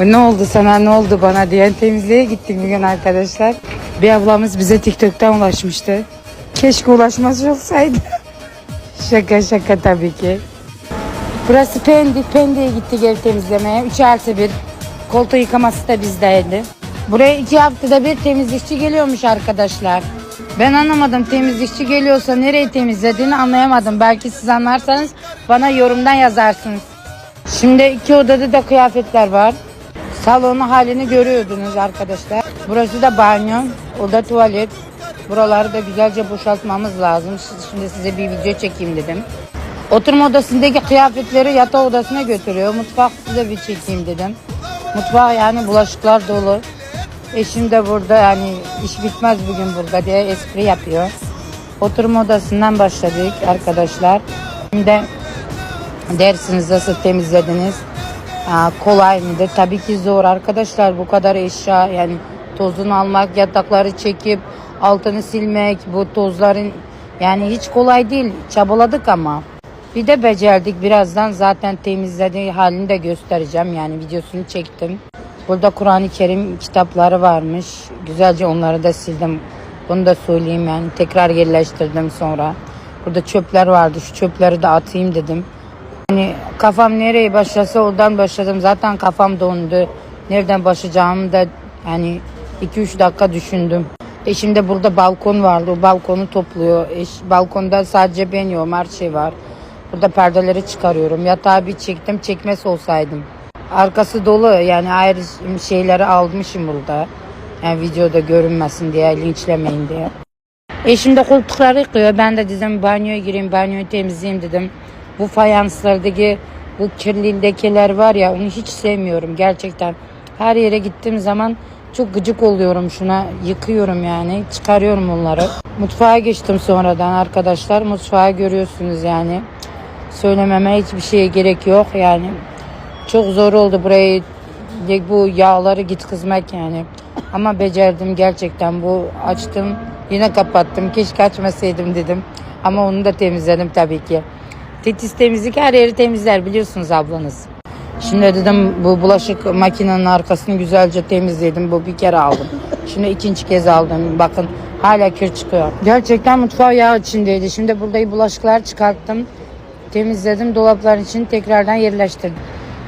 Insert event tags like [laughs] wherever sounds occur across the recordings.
Ne oldu sana ne oldu bana diyen temizliğe gittik bugün arkadaşlar. Bir ablamız bize TikTok'tan ulaşmıştı. Keşke ulaşması olsaydı. [laughs] şaka şaka tabii ki. Burası Pendik. Pendik'e gittik ev temizlemeye. 3 artı bir. Koltuğu yıkaması da bizdeydi. Buraya iki haftada bir temizlikçi geliyormuş arkadaşlar. Ben anlamadım temizlikçi geliyorsa nereyi temizlediğini anlayamadım. Belki siz anlarsanız bana yorumdan yazarsınız. Şimdi iki odada da kıyafetler var. Salonun halini görüyordunuz arkadaşlar. Burası da banyo, oda tuvalet. Buraları da güzelce boşaltmamız lazım. Şimdi size bir video çekeyim dedim. Oturma odasındaki kıyafetleri yatak odasına götürüyor. Mutfak size bir çekeyim dedim. Mutfak yani bulaşıklar dolu. Eşim de burada yani iş bitmez bugün burada diye espri yapıyor. Oturma odasından başladık arkadaşlar. Şimdi dersiniz nasıl temizlediniz? Kolay mıdır? Tabii ki zor arkadaşlar bu kadar eşya yani tozunu almak, yatakları çekip altını silmek, bu tozların yani hiç kolay değil. Çabaladık ama. Bir de becerdik. Birazdan zaten temizlediği halini de göstereceğim. Yani videosunu çektim. Burada Kur'an-ı Kerim kitapları varmış. Güzelce onları da sildim. Bunu da söyleyeyim yani. Tekrar yerleştirdim sonra. Burada çöpler vardı. Şu çöpleri de atayım dedim. Hani kafam nereye başlasa oradan başladım. Zaten kafam dondu. Nereden başlayacağımı da hani 2-3 dakika düşündüm. Eşim de burada balkon vardı. O balkonu topluyor. Eş, balkonda sadece ben yokum. Her şey var. Burada perdeleri çıkarıyorum. Yatağı bir çektim. Çekmez olsaydım. Arkası dolu. Yani ayrı şeyleri almışım burada. Yani videoda görünmesin diye, linçlemeyin diye. Eşim de koltukları yıkıyor. Ben de dedim banyoya gireyim, banyoyu temizleyeyim dedim. Bu fayanslardaki bu kirli lekeler var ya onu hiç sevmiyorum gerçekten. Her yere gittiğim zaman çok gıcık oluyorum şuna. Yıkıyorum yani. Çıkarıyorum onları. Mutfağa geçtim sonradan arkadaşlar. Mutfağı görüyorsunuz yani. Söylememe hiçbir şeye gerek yok yani. Çok zor oldu burayı bu yağları git kızmak yani. Ama becerdim gerçekten bu açtım yine kapattım. Keşke açmasaydım dedim. Ama onu da temizledim tabii ki. Titiz temizlik her yeri temizler biliyorsunuz ablanız. Şimdi dedim bu bulaşık makinenin arkasını güzelce temizledim. Bu bir kere aldım. Şimdi ikinci kez aldım. Bakın hala kir çıkıyor. Gerçekten mutfağı yağ içindeydi. Şimdi burada bulaşıklar çıkarttım. Temizledim. Dolapların için tekrardan yerleştirdim.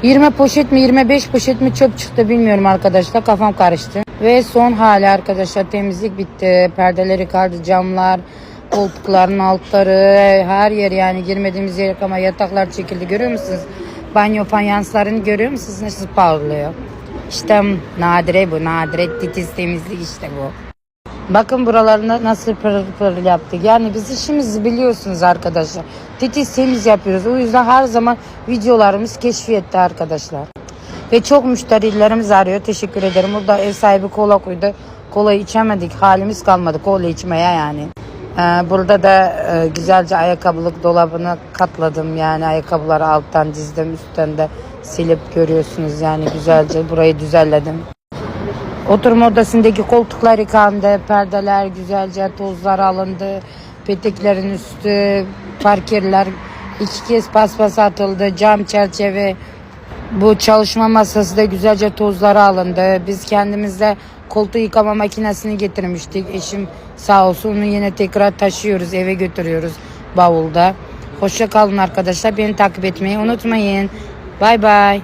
20 poşet mi 25 poşet mi çöp çıktı bilmiyorum arkadaşlar. Kafam karıştı. Ve son hali arkadaşlar temizlik bitti. Perdeleri kaldı camlar koltukların altları her yer yani girmediğimiz yer ama yataklar çekildi görüyor musunuz? Banyo fayanslarını görüyor musunuz nasıl parlıyor? İşte nadire bu nadire titiz temizlik işte bu. Bakın buralarında nasıl pırıl pırıl yaptık. Yani biz işimizi biliyorsunuz arkadaşlar. Titiz temiz yapıyoruz. O yüzden her zaman videolarımız keşfiyette arkadaşlar. Ve çok müşterilerimiz arıyor. Teşekkür ederim. Burada ev sahibi kola koydu. Kolayı içemedik. Halimiz kalmadı kola içmeye yani. Ee, Burada da e, güzelce ayakkabılık dolabını katladım. Yani ayakkabıları alttan dizdim. Üstten de silip görüyorsunuz yani güzelce burayı düzenledim. Oturma odasındaki koltuklar yıkandı, perdeler güzelce tozlar alındı, peteklerin üstü, parkerler iki kez paspas atıldı, cam çerçeve, bu çalışma masası da güzelce tozları alındı. Biz kendimizde koltuğu yıkama makinesini getirmiştik. Eşim sağ olsun onu yine tekrar taşıyoruz, eve götürüyoruz bavulda. Hoşça kalın arkadaşlar. Beni takip etmeyi unutmayın. Bay bay.